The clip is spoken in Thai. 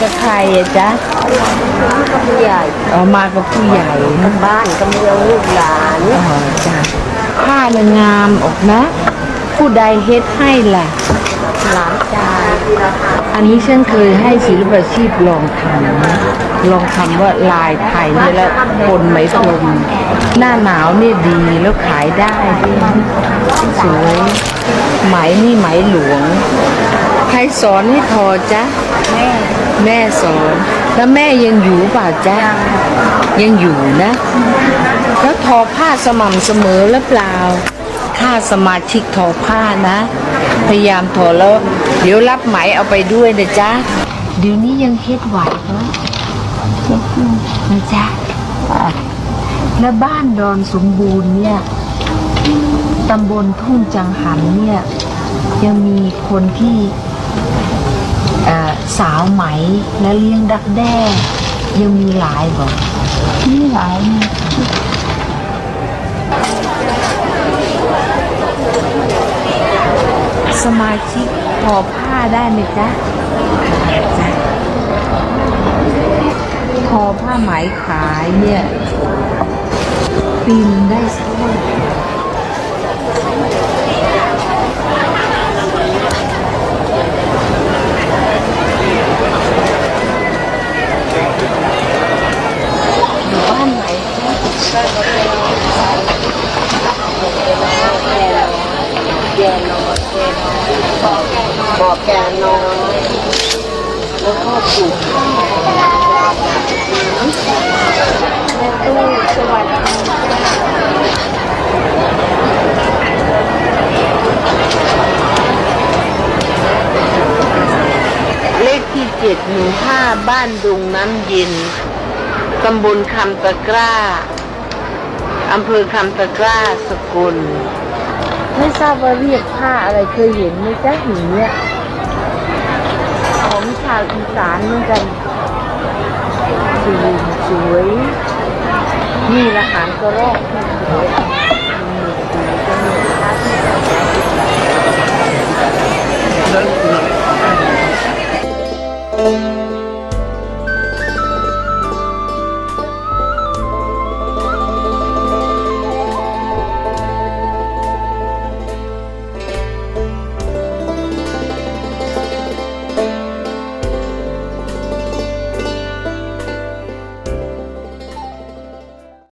กับใครอะจ๊ะผู้ใหญ่อ๋อมากับผู้ใหญ่นะบ้านก็มีลูกหลานอ๋อจ้ะผ้าน่ะงามออกนะ ผู้ใดเฮ็ดให้ล่ะ หลานชายอันนี้ฉันเคยให้ศิลปาชีพลองทำนะลองทำว่าลายไทยเนี่ยแล้วคนไหมพรมหน้าหนาวเนี่ยดีแล้วขายได้ด้วยสวยไหมนี่ไหมหลวงใค รสอนให้ทอจ๊ะ แม่แม่สอน แล้วแม่ยังอยู่เปล่าจ๊ะ ยังอยู่นะ แล้วทอผ้าสม่ำเสมอหรือเปล่า ถ้าสมาชิกทอผ้านะ พยายามทอแล้ว เดี๋ยวรับไหมเอาไปด้วยนะจ๊ะ เดี๋ยวนี้ยังเฮ็ดไหวเนาะนะจ๊ะ แล้วบ้านดอนสมบูรณ์เนี่ยตำบลทุ่งจังหันเนี่ยยังมีคนที่ สาวไหมและเลี้ยงดักแด้ยังมีหลายบอกนี่หลายนี่สมาชิกทอผ้าได้ไหมจ๊ะจ้ะทอผ้าไหมขายเนี่ยปีนึงได้สักเท่าไหร่อยู่บ้านไหนจ๊ะ แกนอนแกนอน บอกแกนอนแล้วก็ปลูกแม่ตู้สวัสดีเลขที่เจ็ดหมู่ห้าบ้านดุงน้ำเย็นตำบลคำตะกร้า อำเภอคำตะกร้าสกุล ไม่ทราบว่าเรียกผ้าอะไรเคยเห็นไหมจ๊ะหินเนี่ยของชาวอีสานเหมือนกันสวยสวยนี่ละหางกระรอกที่สวยจะม